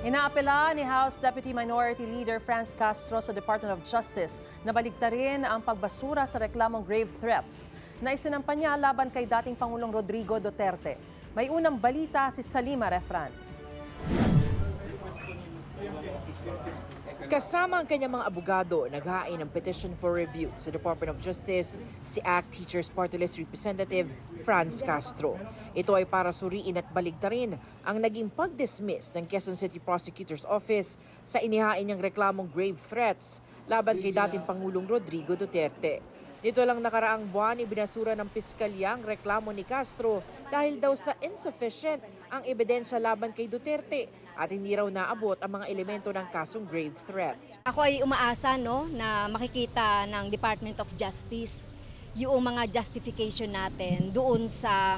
Inaapela ni House Deputy Minority Leader Franz Castro sa Department of Justice na baligtarin ang pagbasura sa reklamong grave threats na isinampa niya laban kay dating Pangulong Rodrigo Duterte. May unang balita si Salima Refran. Kasama ang kanyang mga abogado, naghain ng petition for review sa Department of Justice si ACT Teachers Party List Representative Franz Castro. Ito ay para suriin at baligtarin ang naging pag-dismiss ng Quezon City Prosecutor's Office sa inihain niyang reklamong grave threats laban kay dating Pangulong Rodrigo Duterte. Nito lang nakaraang buwan, ibinasura ng piskalya ang reklamo ni Castro dahil daw sa insufficient ang ebidensya laban kay Duterte at hindi raw naabot ang mga elemento ng kasong grave threat. Ako ay umaasa no na makikita ng Department of Justice yung mga justification natin doon sa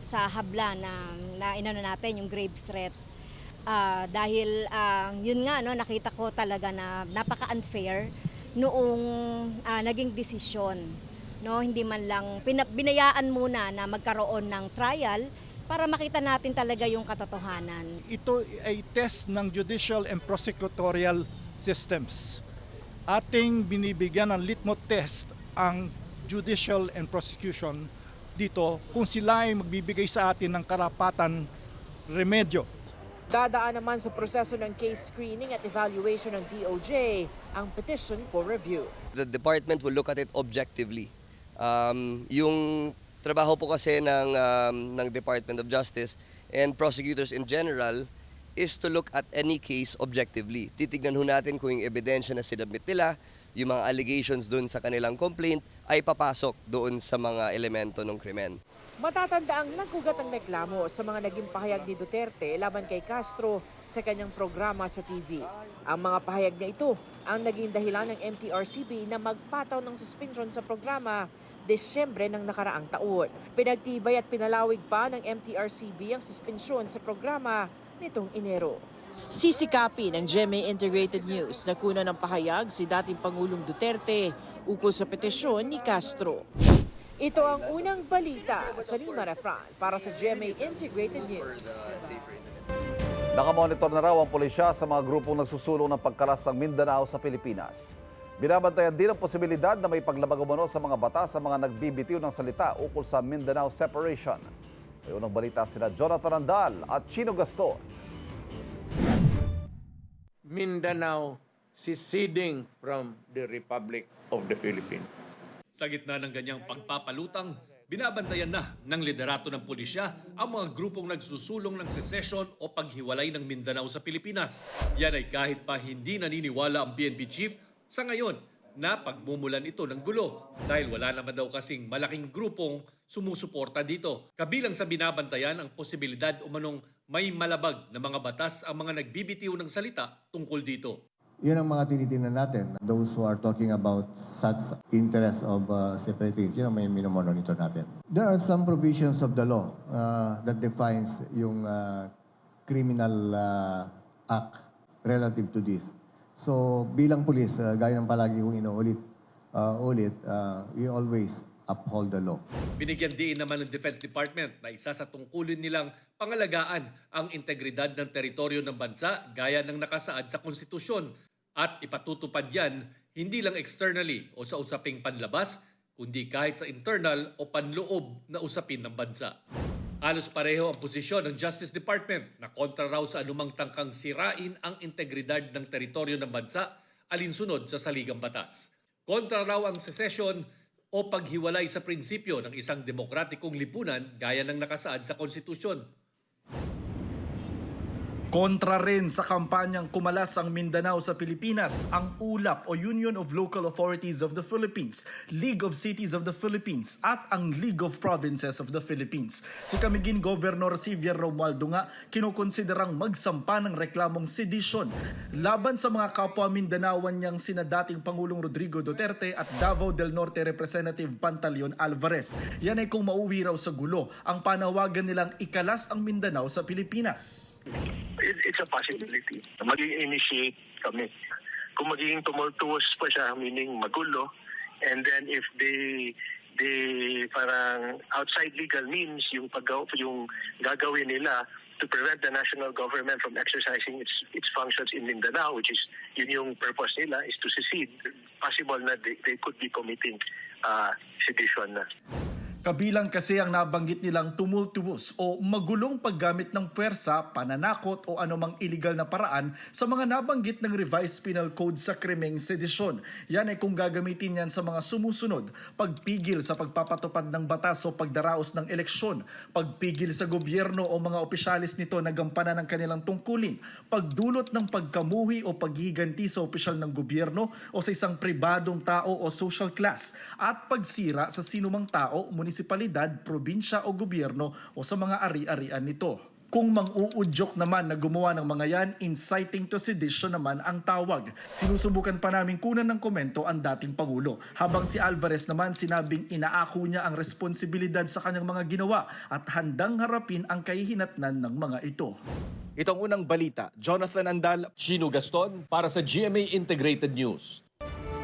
sa habla na, na inano natin yung grave threat. Ah, dahil ah, yun nga no nakita ko talaga na napaka-unfair noong ah, naging desisyon no hindi man lang pina- binayaan muna na magkaroon ng trial para makita natin talaga yung katotohanan. ito ay test ng judicial and prosecutorial systems. Ating binibigyan ng litmus test ang judicial and prosecution dito kung sila ay magbibigay sa atin ng karapatan remedyo. Dadaan naman sa proseso ng case screening at evaluation ng DOJ ang petition for review. the department will look at it objectively. Um, yung trabaho po kasi ng, um, ng Department of Justice and prosecutors in general is to look at any case objectively. Titignan ho natin kung yung ebidensya na sinabit nila, yung mga allegations doon sa kanilang complaint ay papasok doon sa mga elemento ng krimen. Matatanda ang nagkugat ang reklamo sa mga naging pahayag ni Duterte laban kay Castro sa kanyang programa sa TV. Ang mga pahayag niya ito ang naging dahilan ng MTRCB na magpataw ng suspension sa programa Desyembre ng nakaraang taon. Pinagtibay at pinalawig pa ng MTRCB ang suspensyon sa programa nitong Enero. Sisikapi ng GMA Integrated News na kuna ng pahayag si dating Pangulong Duterte ukol sa petisyon ni Castro. Ito ang unang balita sa Lima Refran para sa GMA Integrated News. Nakamonitor na raw ang pulisya sa mga grupong nagsusulong ng pagkalas ng Mindanao sa Pilipinas. Binabantayan din ang posibilidad na may paglabag umano sa mga batas sa mga nagbibitiw ng salita ukol sa Mindanao Separation. May unang balita sila Jonathan Andal at Chino Gaston. Mindanao seceding from the Republic of the Philippines. Sa gitna ng ganyang pagpapalutang, binabantayan na ng liderato ng pulisya ang mga grupong nagsusulong ng secession o paghiwalay ng Mindanao sa Pilipinas. Yan ay kahit pa hindi naniniwala ang BNP chief sa ngayon na pagmumulan ito ng gulo dahil wala naman daw kasing malaking grupong sumusuporta dito. Kabilang sa binabantayan ang posibilidad umanong may malabag na mga batas ang mga nagbibitiw ng salita tungkol dito. Yun ang mga tinitingnan natin. Those who are talking about such interest of uh, separating, yun ang may minomonitor natin. There are some provisions of the law uh, that defines yung uh, criminal uh, act relative to this. So bilang pulis, uh, gaya ng palagi kong inuulit, uh, ulit, uh, we always uphold the law. Binigyan diin naman ng Defense Department na isa sa tungkulin nilang pangalagaan ang integridad ng teritoryo ng bansa gaya ng nakasaad sa konstitusyon at ipatutupad yan hindi lang externally o sa usaping panlabas kundi kahit sa internal o panloob na usapin ng bansa. Halos pareho ang posisyon ng Justice Department na kontra raw sa anumang tangkang sirain ang integridad ng teritoryo ng bansa alinsunod sa saligang batas. Kontra raw ang secession o paghiwalay sa prinsipyo ng isang demokratikong lipunan gaya ng nakasaad sa konstitusyon. Kontra rin sa kampanyang kumalas ang Mindanao sa Pilipinas, ang ULAP o Union of Local Authorities of the Philippines, League of Cities of the Philippines at ang League of Provinces of the Philippines. Si Camiguin Governor Xavier Romualdo nga kinukonsiderang magsampa ng reklamong sedition laban sa mga kapwa Mindanaoan niyang sina dating Pangulong Rodrigo Duterte at Davao del Norte Representative Pantaleon Alvarez. Yan ay kung mauwi raw sa gulo ang panawagan nilang ikalas ang Mindanao sa Pilipinas. It, it's a possibility. Magiging initiate kami. Kung magiging tumultuous pa siya, meaning magulo, and then if they they parang outside legal means yung pag yung gagawin nila to prevent the national government from exercising its its functions in Mindanao, which is yun yung purpose nila, is to secede. Possible na they, they could be committing uh, sedition na. Kabilang kasi ang nabanggit nilang tumultuous o magulong paggamit ng puwersa, pananakot o anumang illegal na paraan sa mga nabanggit ng revised penal code sa krimeng sedisyon. Yan ay kung gagamitin yan sa mga sumusunod, pagpigil sa pagpapatupad ng batas o pagdaraos ng eleksyon, pagpigil sa gobyerno o mga opisyalis nito na gampanan ng kanilang tungkulin, pagdulot ng pagkamuhi o paghiganti sa opisyal ng gobyerno o sa isang pribadong tao o social class, at pagsira sa sinumang tao, munisipalidad, probinsya o gobyerno o sa mga ari-arian nito. Kung mang-uudyok naman na gumawa ng mga yan, inciting to sedition naman ang tawag. Sinusubukan pa namin kunan ng komento ang dating Pangulo. Habang si Alvarez naman sinabing inaako niya ang responsibilidad sa kanyang mga ginawa at handang harapin ang kahihinatnan ng mga ito. Itong unang balita, Jonathan Andal, Chino Gaston para sa GMA Integrated News.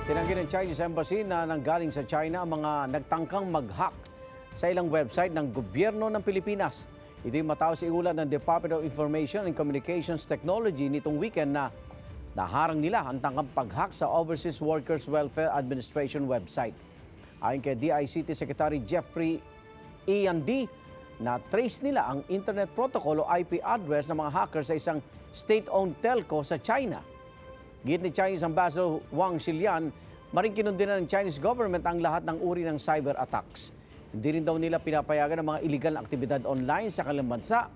Tinanggi ng Chinese Embassy na nanggaling sa China ang mga nagtangkang mag-hack sa ilang website ng gobyerno ng Pilipinas. Ito'y matao sa iulat ng Department of Information and Communications Technology nitong weekend na naharang nila ang tangkang pag-hack sa Overseas Workers Welfare Administration website. Ayon kay DICT Secretary Jeffrey Ian D, na trace nila ang Internet Protocol o IP address ng mga hackers sa isang state-owned telco sa China. Git ni Chinese Ambassador Wang Xilian, maring kinundina ng Chinese government ang lahat ng uri ng cyber attacks. Hindi rin daw nila pinapayagan ang mga illegal na aktibidad online sa kanilang bansa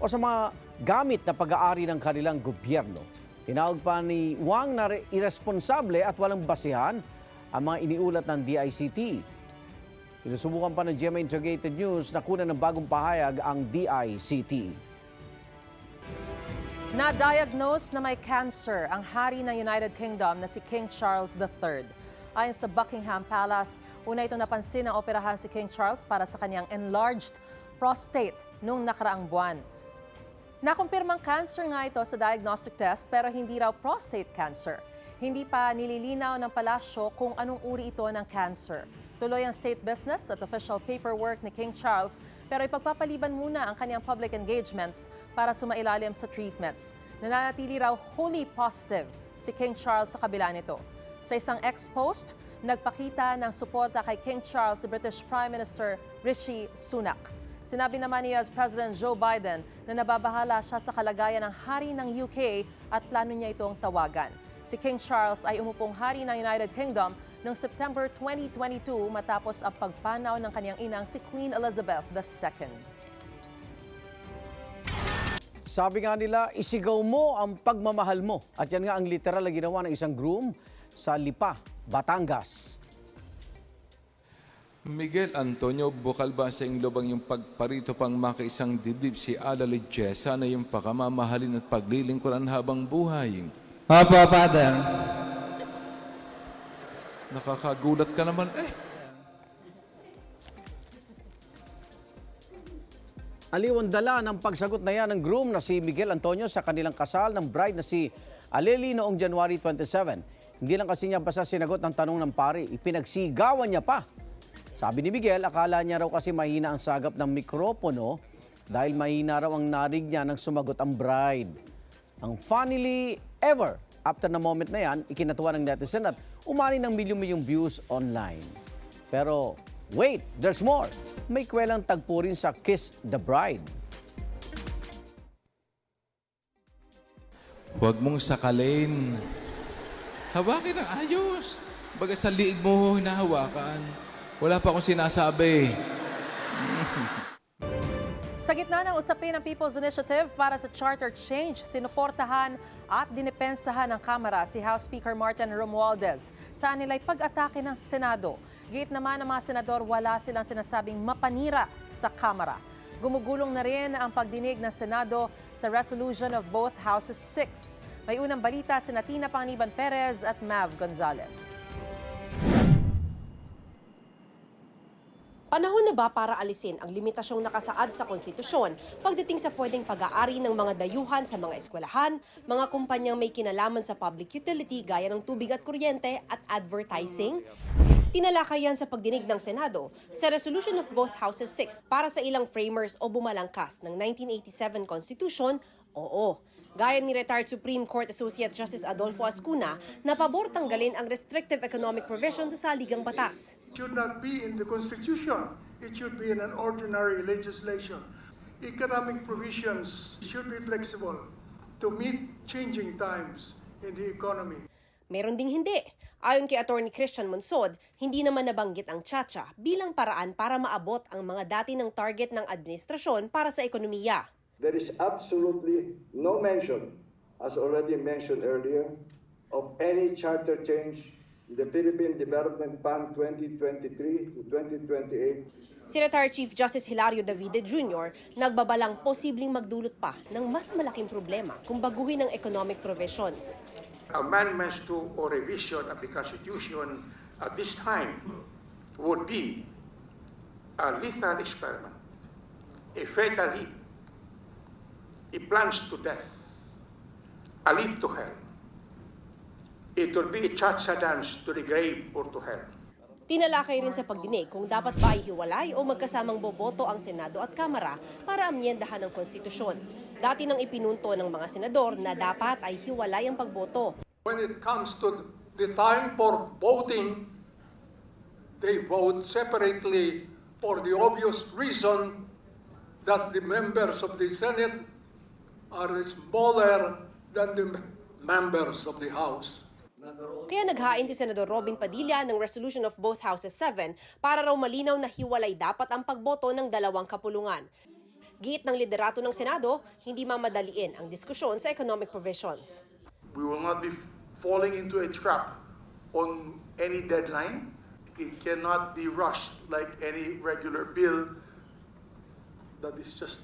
o sa mga gamit na pag-aari ng kanilang gobyerno. Tinawag pa ni Wang na re- irresponsable at walang basihan ang mga iniulat ng DICT. Sinusubukan pa ng GMA Integrated News na kunan ng bagong pahayag ang DICT. Na-diagnose na may cancer ang hari ng United Kingdom na si King Charles III. Ayon sa Buckingham Palace, una itong napansin ng operahan si King Charles para sa kanyang enlarged prostate noong nakaraang buwan. Nakumpirmang cancer nga ito sa diagnostic test pero hindi raw prostate cancer. Hindi pa nililinaw ng palasyo kung anong uri ito ng cancer. Tuloy ang state business at official paperwork ni King Charles pero ipagpapaliban muna ang kanyang public engagements para sumailalim sa treatments. Nananatili raw wholly positive si King Charles sa kabila nito. Sa isang ex-post, nagpakita ng suporta kay King Charles si British Prime Minister Rishi Sunak. Sinabi naman ni US President Joe Biden na nababahala siya sa kalagayan ng hari ng UK at plano niya itong tawagan. Si King Charles ay umupong hari ng United Kingdom noong September 2022 matapos ang pagpanaw ng kanyang inang si Queen Elizabeth II. Sabi nga nila, isigaw mo ang pagmamahal mo. At yan nga ang literal na ginawa ng isang groom sa Lipa, Batangas. Miguel Antonio, bukal ba sa iyong lubang yung pagparito pang makaisang didib si Ala Lichesa na yung pakamamahalin at paglilingkuran habang buhay? Opo, Father. Nakakagulat ka naman eh. Aliwan dala ng pagsagot na yan ng groom na si Miguel Antonio sa kanilang kasal ng bride na si Aleli noong January 27. Hindi lang kasi niya basta sinagot ng tanong ng pari, ipinagsigawan niya pa. Sabi ni Miguel, akala niya raw kasi mahina ang sagap ng mikropono dahil mahina raw ang narig niya nang sumagot ang bride. Ang funnily ever, after na moment na yan, ikinatuwa ng netizen at umani ng milyong-milyong views online. Pero wait, there's more. May kwelang tagpo rin sa Kiss the Bride. Huwag mong sakalin. Hawakin ang ayos. Baga sa liig mo hinahawakan. Wala pa akong sinasabi. Sa gitna ng usapin ng People's Initiative para sa charter change, sinuportahan at dinipensahan ng Kamara si House Speaker Martin Romualdez sa nila'y pag-atake ng Senado. Gate naman ng mga senador wala silang sinasabing mapanira sa Kamara. Gumugulong na rin ang pagdinig ng Senado sa resolution of both Houses 6. May unang balita si Natina Panganiban Perez at Mav Gonzalez. Panahon na ba para alisin ang limitasyong nakasaad sa konstitusyon pagdating sa pwedeng pag-aari ng mga dayuhan sa mga eskwelahan, mga kumpanyang may kinalaman sa public utility gaya ng tubig at kuryente at advertising? Tinalakay yan sa pagdinig ng Senado sa Resolution of Both Houses 6 para sa ilang framers o bumalangkas ng 1987 Constitution, oo. Gaya ni retired Supreme Court Associate Justice Adolfo Ascuna na pabor tanggalin ang restrictive economic provision sa saligang batas. should not be in the Constitution. It should be in an ordinary legislation. Economic provisions should be flexible to meet changing times in the economy. Meron ding hindi. Ayon kay Attorney Christian Monsod, hindi naman nabanggit ang tsacha bilang paraan para maabot ang mga dati ng target ng administrasyon para sa ekonomiya. There is absolutely no mention, as already mentioned earlier, of any charter change in the Philippine Development Fund 2023 to 2028 Si Retired Chief Justice Hilario Davide Jr. nagbabalang posibleng magdulot pa ng mas malaking problema kung baguhin ang economic provisions. Amendments to or revision of the Constitution at this time would be a lethal experiment, a fatal leap, a plunge to death, a leap to hell. It will be a cha-cha dance to the grave or to hell. Tinalakay rin sa pagdinig kung dapat ba ihiwalay o magkasamang boboto ang Senado at Kamara para amyendahan ang konstitusyon. Dati nang ipinunto ng mga senador na dapat ay hiwalay ang pagboto. When it comes to the time for voting, they vote separately for the obvious reason that the members of the Senate are smaller than the members of the House. Kaya naghain si Senador Robin Padilla ng Resolution of Both Houses 7 para raw malinaw na hiwalay dapat ang pagboto ng dalawang kapulungan. Giit ng liderato ng Senado, hindi mamadaliin ang diskusyon sa economic provisions. We will not be falling into a trap on any deadline. It cannot be rushed like any regular bill that is just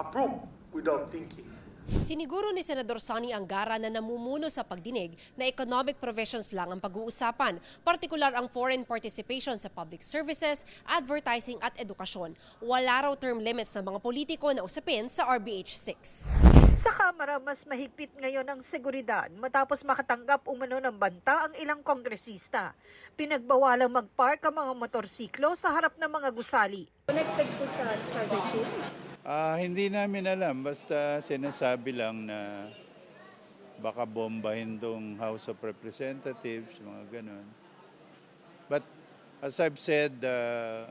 approved without thinking. Siniguro ni Senador Sonny Angara na namumuno sa pagdinig na economic provisions lang ang pag-uusapan, partikular ang foreign participation sa public services, advertising at edukasyon. Wala raw term limits ng mga politiko na usapin sa RBH 6. Sa Kamara, mas mahigpit ngayon ang seguridad matapos makatanggap umano ng banta ang ilang kongresista. Pinagbawalang magpark ang mga motorsiklo sa harap ng mga gusali. Connected po sa charter chain? Ah, hindi namin alam. Basta sinasabi lang na baka bombahin tong House of Representatives, mga ganun. But as I've said, uh,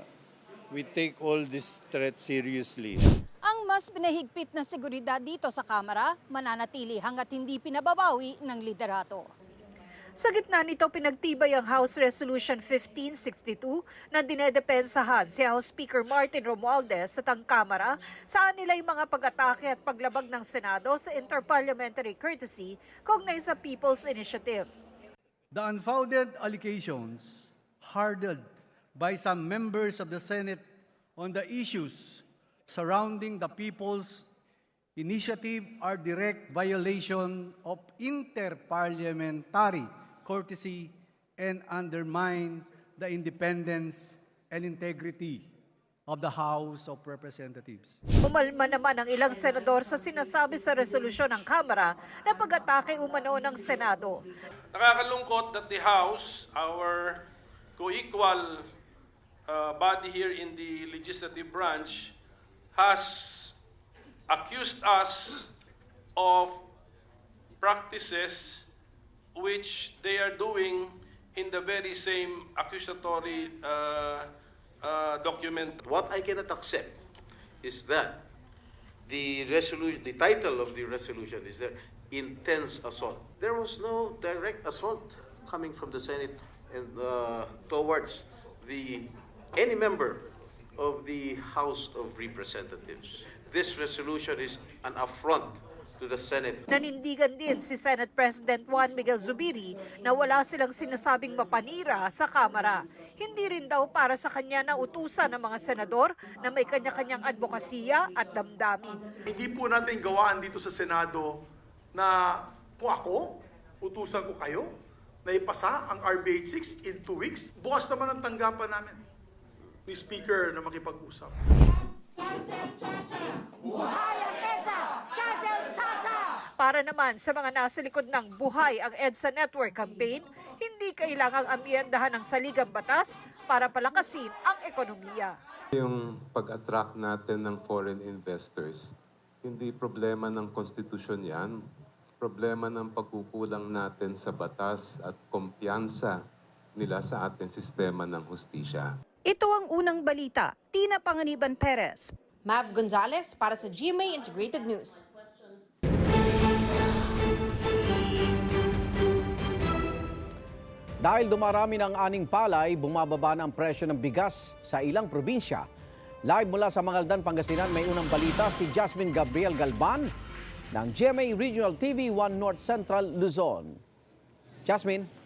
we take all this threat seriously. Ang mas pinahigpit na seguridad dito sa Kamara, mananatili hanggat hindi pinababawi ng liderato. Sa gitna nito, pinagtibay ang House Resolution 1562 na dinedepensahan si House Speaker Martin Romualdez sa tang Kamara saan nila'y mga pag-atake at paglabag ng Senado sa interparliamentary courtesy kaugnay sa People's Initiative. The unfounded allegations hardened by some members of the Senate on the issues surrounding the People's Initiative are direct violation of interparliamentary courtesy and undermine the independence and integrity of the House of Representatives. Umalma naman ang ilang senador sa sinasabi sa resolusyon ng Kamara na pag-atake umano ng Senado. Nakakalungkot that the House, our co-equal uh, body here in the legislative branch, has accused us of practices which they are doing in the very same accusatory uh, uh, document. What I cannot accept is that the resolution, the title of the resolution is there, intense assault. There was no direct assault coming from the Senate and uh, towards the any member of the House of Representatives. This resolution is an affront to the Senate. Nanindigan din si Senate President Juan Miguel Zubiri na wala silang sinasabing mapanira sa Kamara. Hindi rin daw para sa kanya na utusan ng mga senador na may kanya-kanyang advokasya at damdamin. Hindi po natin gawaan dito sa Senado na kung ako, utusan ko kayo na ipasa ang RBH 6 in two weeks. Bukas naman ang tanggapan namin ni Speaker na makipag-usap. Para naman sa mga nasa likod ng Buhay ang EDSA Network campaign, hindi kailangang amyendahan ng saligang batas para palakasin ang ekonomiya. Yung pag-attract natin ng foreign investors, hindi problema ng konstitusyon yan. Problema ng pagkukulang natin sa batas at kumpiyansa nila sa ating sistema ng hustisya. Ito ang unang balita. Tina Panganiban Perez. Mav Gonzalez para sa GMA Integrated News. Dahil dumarami ng aning palay, bumababa na ang presyo ng bigas sa ilang probinsya. Live mula sa Mangaldan, Pangasinan, may unang balita si Jasmine Gabriel Galban ng GMA Regional TV 1 North Central Luzon. Jasmine?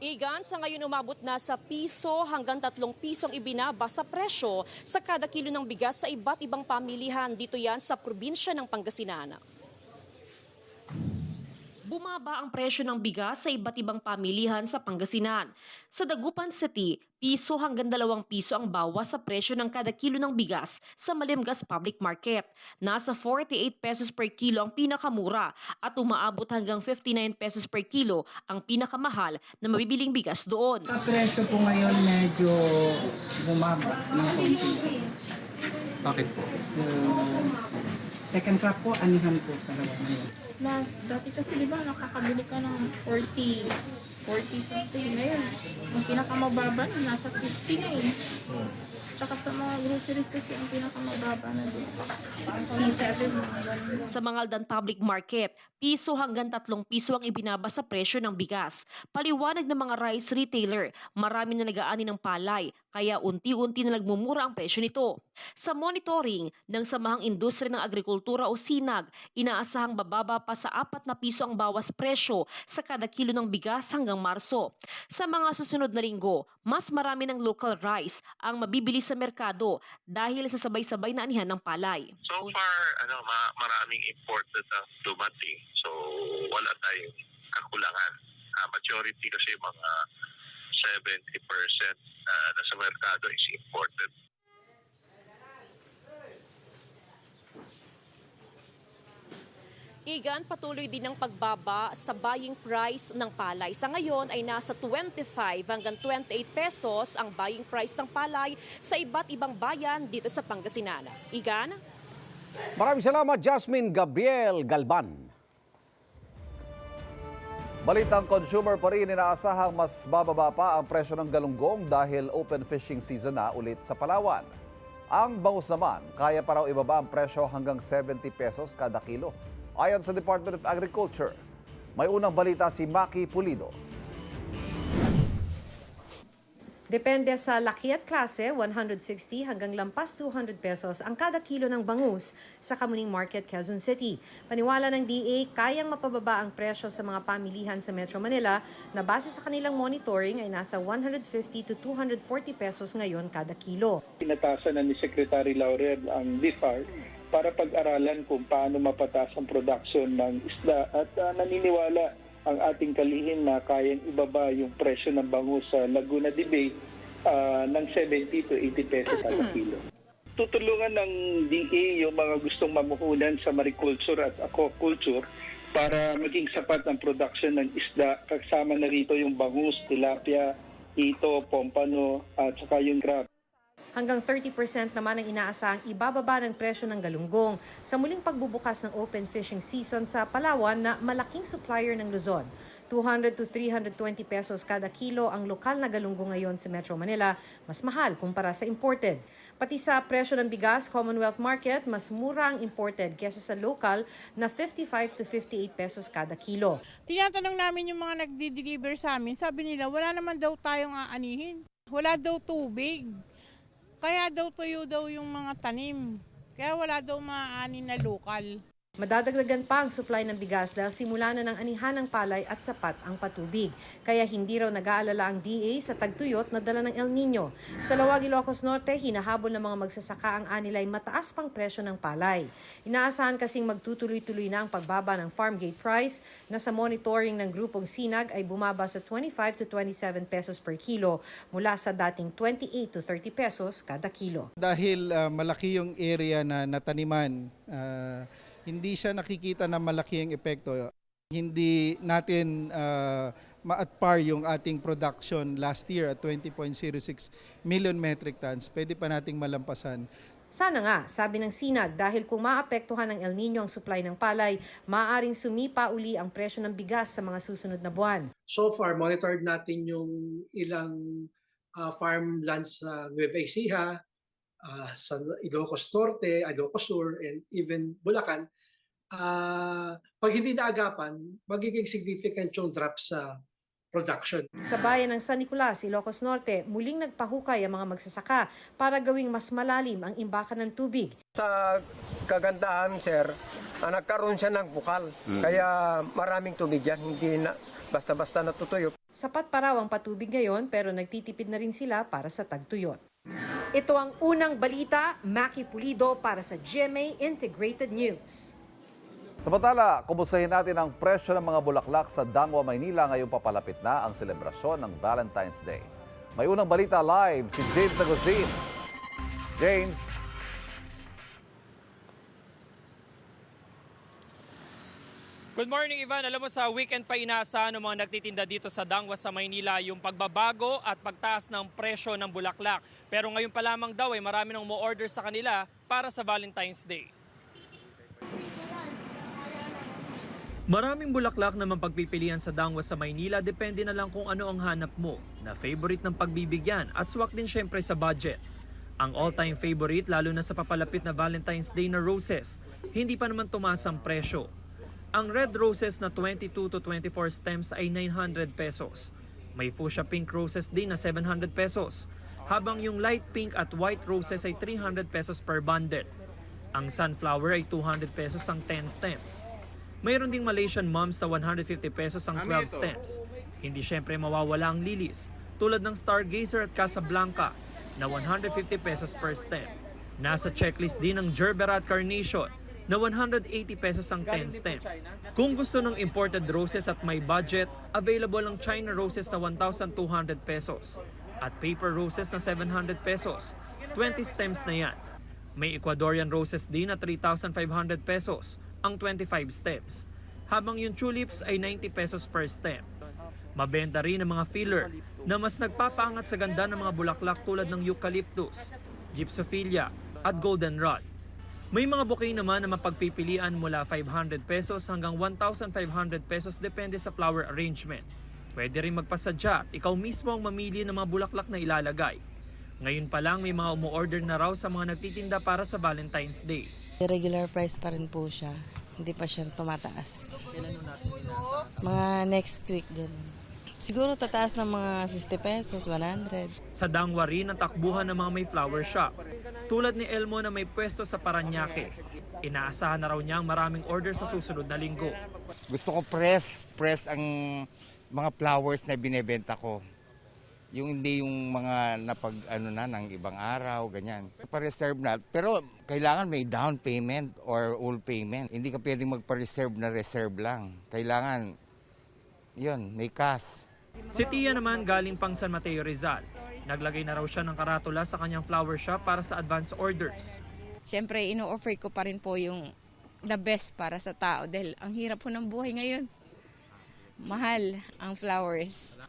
Igan, sa ngayon umabot na sa piso hanggang tatlong pisong ibinaba sa presyo sa kada kilo ng bigas sa iba't ibang pamilihan. Dito yan sa probinsya ng Pangasinan. Bumaba ang presyo ng bigas sa iba't ibang pamilihan sa Pangasinan. Sa Dagupan City, piso hanggang dalawang piso ang bawas sa presyo ng kada kilo ng bigas sa Malimgas Public Market. Nasa 48 pesos per kilo ang pinakamura at umaabot hanggang 59 pesos per kilo ang pinakamahal na mabibiling bigas doon. Sa presyo po ngayon medyo bumaba ng konti. Bakit po? Yung second crop po, anihan po talaga ngayon. Last, dati kasi di ba nakakabili ka ng 40, 40 something. Ngayon, ang pinakamababa na nasa 50 na eh. Tsaka sa mga groceries kasi ang pinakamababa na doon. 67, mga ganun. Sa Mangaldan Public Market, piso hanggang tatlong piso ang ibinaba sa presyo ng bigas. Paliwanag ng mga rice retailer, marami na nag-aani ng palay, kaya unti-unti na nagmumura ang presyo nito. Sa monitoring ng Samahang Industriya ng Agrikultura o SINAG, inaasahang bababa pa sa apat na piso ang bawas presyo sa kada kilo ng bigas hanggang Marso. Sa mga susunod na linggo, mas marami ng local rice ang mabibili sa merkado dahil sa sabay-sabay na anihan ng palay. So far, ano, ma- maraming imported ang dumating. So, wala tayong kakulangan. Ah, majority kasi mga 70% na nasa merkado is imported. Igan, patuloy din ang pagbaba sa buying price ng palay. Sa ngayon ay nasa 25 hanggang 28 pesos ang buying price ng palay sa iba't ibang bayan dito sa Pangasinan. Igan? Maraming salamat, Jasmine Gabriel Galban. Balitang consumer pa rin inaasahang mas bababa pa ang presyo ng galunggong dahil open fishing season na ulit sa Palawan. Ang bangus naman, kaya pa raw ibaba ang presyo hanggang 70 pesos kada kilo. Ayon sa Department of Agriculture, may unang balita si Maki Pulido. Depende sa laki at klase, 160 hanggang lampas 200 pesos ang kada kilo ng bangus sa Kamuning Market, Quezon City. Paniwala ng DA, kayang mapababa ang presyo sa mga pamilihan sa Metro Manila na base sa kanilang monitoring ay nasa 150 to 240 pesos ngayon kada kilo. Pinatasan na ni Secretary Laurel ang DIFAR para pag-aralan kung paano mapataas ang production ng isda at uh, naniniwala ang ating kalihin na kayang ibaba yung presyo ng bangus sa Laguna de Bay uh, ng 70 to 80 pesos kada kilo. Tutulungan ng DA yung mga gustong mamuhunan sa mariculture at aquaculture para maging sapat ang production ng isda kasama na rito yung bangus, tilapia, hito, pompano at saka yung crab. Hanggang 30% naman ang inaasahang ibababa ng presyo ng galunggong sa muling pagbubukas ng open fishing season sa Palawan na malaking supplier ng Luzon. 200 to 320 pesos kada kilo ang lokal na galunggong ngayon sa Metro Manila, mas mahal kumpara sa imported. Pati sa presyo ng bigas, Commonwealth Market, mas mura ang imported kesa sa local na 55 to 58 pesos kada kilo. Tinatanong namin yung mga nagdi-deliver sa amin, sabi nila wala naman daw tayong aanihin. Wala daw tubig. Kaya daw tuyo daw yung mga tanim. Kaya wala daw maaanin na lokal. Madadagdagan pa ang supply ng bigas dahil simula na ng anihan ng palay at sapat ang patubig. Kaya hindi raw nag-aalala ang DA sa tagtuyot na dala ng El Nino. Sa Lawag, Ilocos Norte, hinahabol ng mga magsasaka ang anilay mataas pang presyo ng palay. Inaasahan kasing magtutuloy-tuloy na ang pagbaba ng farm gate price na sa monitoring ng grupong Sinag ay bumaba sa 25 to 27 pesos per kilo mula sa dating 28 to 30 pesos kada kilo. Dahil ah, malaki yung area na nataniman, ah, hindi siya nakikita na malaki ang epekto. Hindi natin uh, ma-at par yung ating production last year at 20.06 million metric tons. Pwede pa nating malampasan. Sana nga, sabi ng Sinag, dahil kung maapektuhan ng El Nino ang supply ng palay, maaaring sumipa uli ang presyo ng bigas sa mga susunod na buwan. So far, monitored natin yung ilang uh, farmlands sa Nueva Ecija, uh, sa Ilocos Norte, Ilocos Sur, and even Bulacan. Uh, pag hindi naagapan, magiging significant yung drop sa production. Sa bayan ng San Nicolas, Ilocos Norte, muling nagpahukay ang mga magsasaka para gawing mas malalim ang imbakan ng tubig. Sa kagandahan, sir, ah, nagkaroon siya ng bukal. Kaya maraming tubig yan, hindi na basta-basta natutuyo. Sapat pa raw ang patubig ngayon pero nagtitipid na rin sila para sa tagtuyot. Ito ang unang balita, Maki Pulido para sa GMA Integrated News. Samantala, kumustahin natin ang presyo ng mga bulaklak sa Dangwa, Maynila ngayong papalapit na ang selebrasyon ng Valentine's Day. May unang balita live si James Agustin. James, Good morning, Ivan. Alam mo, sa weekend pa inaasahan ng mga nagtitinda dito sa Dangwa sa Maynila yung pagbabago at pagtaas ng presyo ng bulaklak. Pero ngayon pa lamang daw ay marami nang mo-order sa kanila para sa Valentine's Day. Maraming bulaklak na mapagpipilian sa Dangwa sa Maynila depende na lang kung ano ang hanap mo na favorite ng pagbibigyan at swak din syempre sa budget. Ang all-time favorite lalo na sa papalapit na Valentine's Day na roses, hindi pa naman tumaas ang presyo. Ang red roses na 22 to 24 stems ay 900 pesos. May fuchsia pink roses din na 700 pesos, habang yung light pink at white roses ay 300 pesos per bundle. Ang sunflower ay 200 pesos ang 10 stems. Mayroon ding Malaysian mums na 150 pesos ang 12 stems. Hindi syempre mawawala ang lilies, tulad ng Stargazer at Casablanca na 150 pesos per stem. Nasa checklist din ang Gerbera at Carnation na 180 pesos ang 10 stems. Kung gusto ng imported roses at may budget, available ang China roses na 1,200 pesos at paper roses na 700 pesos. 20 stems na yan. May Ecuadorian roses din na 3,500 pesos ang 25 stems, habang yung tulips ay 90 pesos per stem. Mabenta rin ang mga filler na mas nagpapaangat sa ganda ng mga bulaklak tulad ng eucalyptus, gypsophilia at goldenrod. May mga bouquet naman na mapagpipilian mula 500 pesos hanggang 1,500 pesos depende sa flower arrangement. Pwede rin magpasadya at ikaw mismo ang mamili ng mga bulaklak na ilalagay. Ngayon pa lang may mga umu-order na raw sa mga nagtitinda para sa Valentine's Day. Regular price pa rin po siya. Hindi pa siya tumataas. Mga next week, ganun. Siguro tataas ng mga 50 pesos, 100. Sa Dangwa rin ang takbuhan ng mga may flower shop. Tulad ni Elmo na may pwesto sa Paranaque. Inaasahan na raw niya ang maraming order sa susunod na linggo. Gusto ko press, press ang mga flowers na binebenta ko. Yung hindi yung mga napag ano na ng ibang araw, ganyan. Pa-reserve na. Pero kailangan may down payment or all payment. Hindi ka pwedeng magpa-reserve na reserve lang. Kailangan, yun, may cash. Si Tia naman galing pang San Mateo Rizal. Naglagay na raw siya ng karatula sa kanyang flower shop para sa advance orders. Siyempre, ino-offer ko pa rin po yung the best para sa tao dahil ang hirap po ng buhay ngayon. Mahal ang flowers.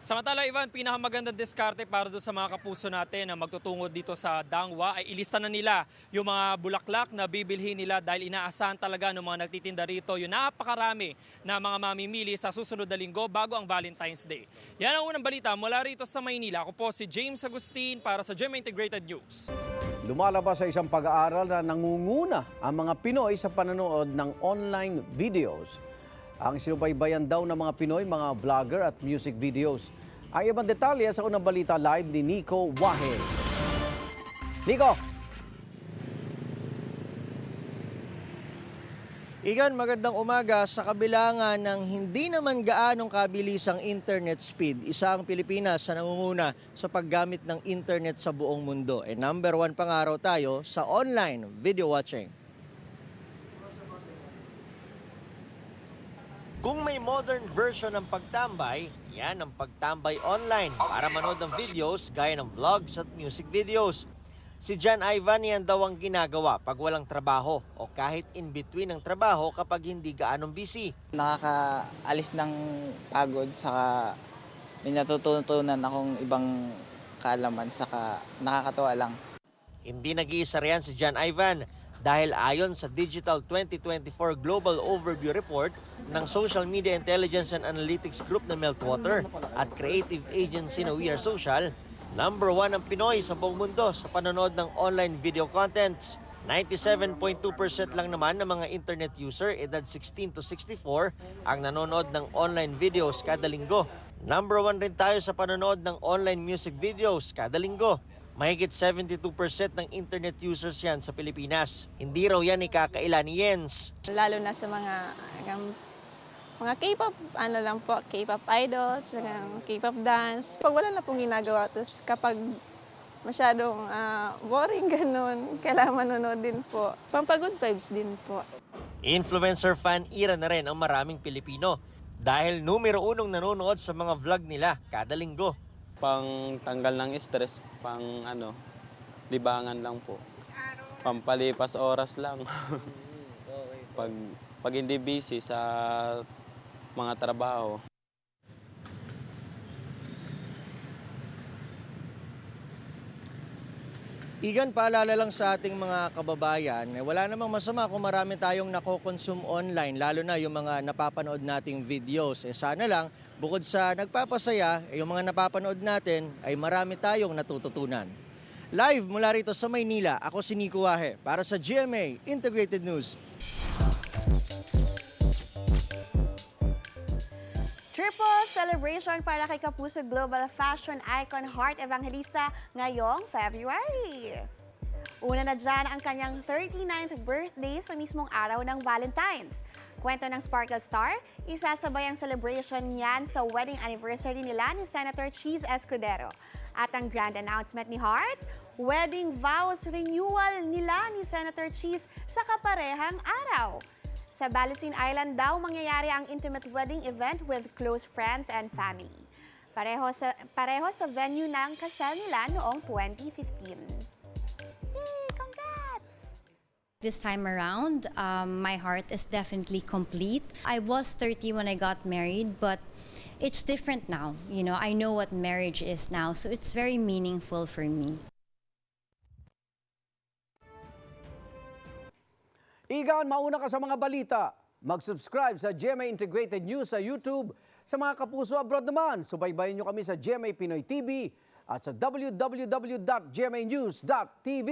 Samantala, Ivan, pinakamagandang diskarte para doon sa mga kapuso natin na magtutungo dito sa Dangwa ay ilista na nila yung mga bulaklak na bibilhin nila dahil inaasahan talaga ng mga nagtitinda rito yung napakarami na mga mamimili sa susunod na linggo bago ang Valentine's Day. Yan ang unang balita mula rito sa Maynila. Ako po si James Agustin para sa GMA Integrated News. Lumalabas sa isang pag-aaral na nangunguna ang mga Pinoy sa panonood ng online videos ang sinubaybayan daw ng mga Pinoy, mga vlogger at music videos. Ang ibang detalye sa unang balita live ni Nico Wahe. Nico! Igan, magandang umaga. Sa kabilangan ng hindi naman gaanong kabilisang internet speed, isa ang Pilipinas sa nangunguna sa paggamit ng internet sa buong mundo. E number one pangaraw tayo sa online video watching. Kung may modern version ng pagtambay, yan ang pagtambay online para manood ng videos gaya ng vlogs at music videos. Si John Ivan yan daw ang ginagawa pag walang trabaho o kahit in between ng trabaho kapag hindi gaanong busy. nakakaalis ng pagod saka may natutunan akong ibang kaalaman saka nakakatawa lang. Hindi nag-iisa riyan si John Ivan dahil ayon sa Digital 2024 Global Overview Report ng Social Media Intelligence and Analytics Group na Meltwater at creative agency na We Are Social, number one ang Pinoy sa buong mundo sa panonood ng online video contents. 97.2% lang naman ng mga internet user edad 16 to 64 ang nanonood ng online videos kada linggo. Number one rin tayo sa panonood ng online music videos kada linggo. Mahigit 72% ng internet users yan sa Pilipinas. Hindi raw yan ikakaila ni Jens. Lalo na sa mga um, mga K-pop, ano lang po, K-pop idols, mga K-pop dance. Pag wala na pong ginagawa, tapos kapag masyadong ah, boring ganun, kailangan manonood din po. Pampagood vibes din po. Influencer fan era na rin ang maraming Pilipino dahil numero unong nanonood sa mga vlog nila kada linggo. Pang tanggal ng stress, pang ano, libangan lang po. Pampalipas oras lang. pag, pag hindi busy sa mga trabaho. Igan, paalala lang sa ating mga kababayan, eh, wala namang masama kung marami tayong nakokonsume online, lalo na yung mga napapanood nating videos. Eh, sana lang, bukod sa nagpapasaya, eh, yung mga napapanood natin ay marami tayong natututunan. Live mula rito sa Maynila, ako si Nico Wahe para sa GMA Integrated News. Triple celebration para kay Kapuso Global Fashion Icon Heart Evangelista ngayong February. Una na dyan ang kanyang 39th birthday sa mismong araw ng Valentine's. Kwento ng Sparkle Star, isasabay ang celebration niyan sa wedding anniversary nila ni Senator Cheese Escudero. At ang grand announcement ni Hart, wedding vows renewal nila ni Senator Cheese sa kaparehang araw. Sa Balisin Island daw mangyayari ang intimate wedding event with close friends and family. Pareho sa, pareho sa venue ng kasal nila noong 2015. This time around, um, my heart is definitely complete. I was 30 when I got married, but it's different now. You know, I know what marriage is now, so it's very meaningful for me. Igan, mauna ka sa mga balita. Mag-subscribe sa GMA Integrated News sa YouTube. Sa mga kapuso abroad naman, subaybayan nyo kami sa GMA Pinoy TV at sa www.gmanews.tv.